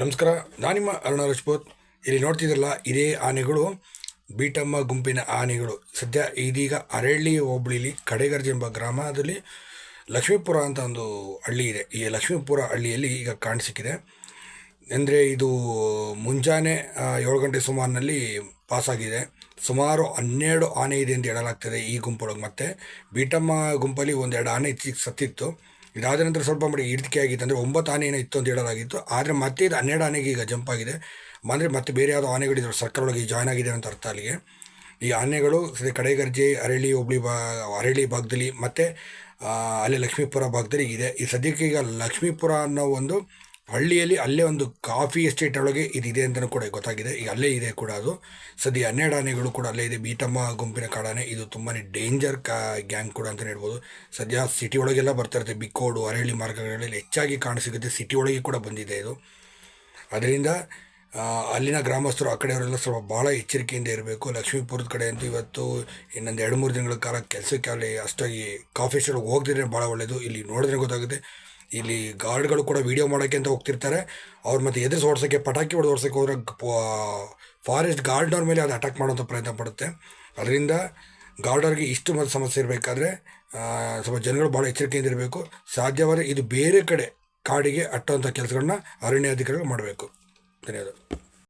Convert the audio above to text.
ನಮಸ್ಕಾರ ನಾನಿಮ್ಮ ಅರುಣ ರಜಪೂತ್. ಇಲ್ಲಿ ನೋಡ್ತಿದ್ರಲ್ಲ ಇದೇ ಆನೆಗಳು, ಬೀಟಮ್ಮ ಗುಂಪಿನ ಆನೆಗಳು. ಸದ್ಯ ಇದೀಗ ಅರಳ್ಳಿ ಹೋಬಳಿಲಿ, ಕಡೆಗರ್ಜಿ ಎಂಬ ಗ್ರಾಮದಲ್ಲಿ ಲಕ್ಷ್ಮೀಪುರ ಅಂತ ಒಂದು ಹಳ್ಳಿ ಇದೆ. ಈ ಲಕ್ಷ್ಮೀಪುರ ಹಳ್ಳಿಯಲ್ಲಿ ಈಗ ಕಾಣಿಸಿಕ್ಕಿದೆ. ಅಂದರೆ ಇದು ಮುಂಜಾನೆ ಏಳು ಗಂಟೆ ಸುಮಾರಿನಲ್ಲಿ ಪಾಸಾಗಿದೆ. ಸುಮಾರು ಹನ್ನೆರಡು ಆನೆ ಇದೆ ಅಂತ ಹೇಳಲಾಗ್ತದೆ ಈ ಗುಂಪೊಳಗೆ ಮತ್ತೆ. ಬೀಟಮ್ಮ ಗುಂಪಲ್ಲಿ ಒಂದೆರಡು ಆನೆ ಇತ್ತೀಚೆಗೆ ಸತ್ತಿತ್ತು. ಇದಾದ ನಂತರ ಸ್ವಲ್ಪ ಮಟ್ಟಿಗೆ ಇಳಿಕೆ ಆಗಿತ್ತು ಅಂದರೆ ಒಂಬತ್ತು ಆನೆ ಇತ್ತು ಅಂತ ಹೇಳಲಾಗಿತ್ತು. ಆದರೆ ಮತ್ತೆ ಇದು ಹನ್ನೆರಡು ಆನೆಗೆ ಈಗ ಜಂಪ್ ಆಗಿದೆ. ಅಂದರೆ ಮತ್ತೆ ಬೇರೆ ಯಾವುದೋ ಆನೆಗಳಿದ್ರು ಸರ್ಕಲ್ ಒಳಗೆ ಜಾಯ್ನ್ ಆಗಿದೆ ಅಂತ ಅರ್ಥ ಅಲ್ಲಿಗೆ. ಈ ಆನೆಗಳು ಕಡೆಗರ್ಜೆ ಅರಳಿ ಹೋಬ್ಳಿ ಬಾ ಅರಳಿ ಭಾಗದಲ್ಲಿ ಮತ್ತು ಅಲ್ಲಿ ಲಕ್ಷ್ಮೀಪುರ ಭಾಗದಲ್ಲಿ ಇದೆ. ಈ ಸದ್ಯಕ್ಕೆ ಈಗ ಲಕ್ಷ್ಮೀಪುರ ಅನ್ನೋ ಒಂದು ಹಳ್ಳಿಯಲ್ಲಿ ಅಲ್ಲೇ ಒಂದು ಕಾಫಿ ಎಸ್ಟೇಟ್ ಒಳಗೆ ಇದಿದೆ ಅಂತಲೂ ಕೂಡ ಗೊತ್ತಾಗಿದೆ. ಈಗ ಅಲ್ಲೇ ಇದೆ ಕೂಡ ಅದು. ಸದ್ಯ ಹನ್ನೆರಡು ಆನೆಗಳು ಕೂಡ ಅಲ್ಲೇ ಇದೆ. ಬೀಟಮ್ಮ, ಗುಂಪಿನ ಕಾಡಾನೆ. ಇದು ತುಂಬಾ ಡೇಂಜರ್ ಕಾ ಗ್ಯಾಂಗ್ ಕೂಡ ಅಂತಲೇ ಹೇಳ್ಬೋದು. ಸದ್ಯ ಸಿಟಿ ಒಳಗೆಲ್ಲ ಬರ್ತಾ ಇರುತ್ತೆ. ಬಿಕ್ಕೋಡು ಅರಹಳ್ಳಿ ಮಾರ್ಗಗಳಲ್ಲಿ ಹೆಚ್ಚಾಗಿ ಕಾಣಸಿಗುತ್ತೆ ಸಿಟಿ ಒಳಗೆ ಕೂಡ ಬಂದಿದೆ ಇದು. ಅದರಿಂದ ಅಲ್ಲಿನ ಗ್ರಾಮಸ್ಥರು, ಆ ಕಡೆಯವರೆಲ್ಲ ಸ್ವಲ್ಪ ಭಾಳ ಎಚ್ಚರಿಕೆಯಿಂದ ಇರಬೇಕು. ಲಕ್ಷ್ಮೀಪುರದ ಕಡೆ ಅಂತೂ ಇವತ್ತು ಇನ್ನೊಂದು ಎರಡು ಮೂರು ದಿನಗಳ ಕಾಲ ಕೆಲಸಕ್ಕೆ ಅಲ್ಲಿ ಅಷ್ಟಾಗಿ ಕಾಫಿ ಸ್ಟಾಲ್ ಹೋಗ್ದಿದ್ರೆ ಭಾಳ ಒಳ್ಳೆಯದು ಇಲ್ಲಿ ನೋಡಿದ್ರೆ ಗೊತ್ತಾಗುತ್ತೆ. ಇಲ್ಲಿ ಗಾರ್ಡ್ಗಳು ಕೂಡ ವೀಡಿಯೋ ಮಾಡೋಕ್ಕೆ ಅಂತ ಹೋಗ್ತಿರ್ತಾರೆ. ಅವ್ರು ಮತ್ತೆ ಎದುರು ಓಡಿಸೋಕ್ಕೆ ಪಟಾಕಿ ಹೊಡೆದು ಓಡಿಸೋಕ್ಕೆ ಹೋದ್ರೆ ಫಾರೆಸ್ಟ್ ಗಾರ್ಡ್ನವ್ರ ಮೇಲೆ ಅದು ಅಟ್ಯಾಕ್ ಮಾಡೋಂಥ ಪ್ರಯತ್ನ ಪಡುತ್ತೆ. ಅದರಿಂದ ಗಾರ್ಡರ್ಗೆ ಇಷ್ಟು ಮತ್ತು ಸಮಸ್ಯೆ ಇರಬೇಕಾದ್ರೆ ಸ್ವಲ್ಪ ಜನಗಳು ಭಾಳ ಎಚ್ಚರಿಕೆಯಿಂದ ಇರಬೇಕು. ಸಾಧ್ಯವಾದರೆ ಇದು ಬೇರೆ ಕಡೆ ಕಾಡಿಗೆ ಅಟ್ಟೋಂಥ ಕೆಲಸಗಳನ್ನ ಅರಣ್ಯ ಅಧಿಕಾರಿಗಳು ಮಾಡಬೇಕು. ಧನ್ಯವಾದ.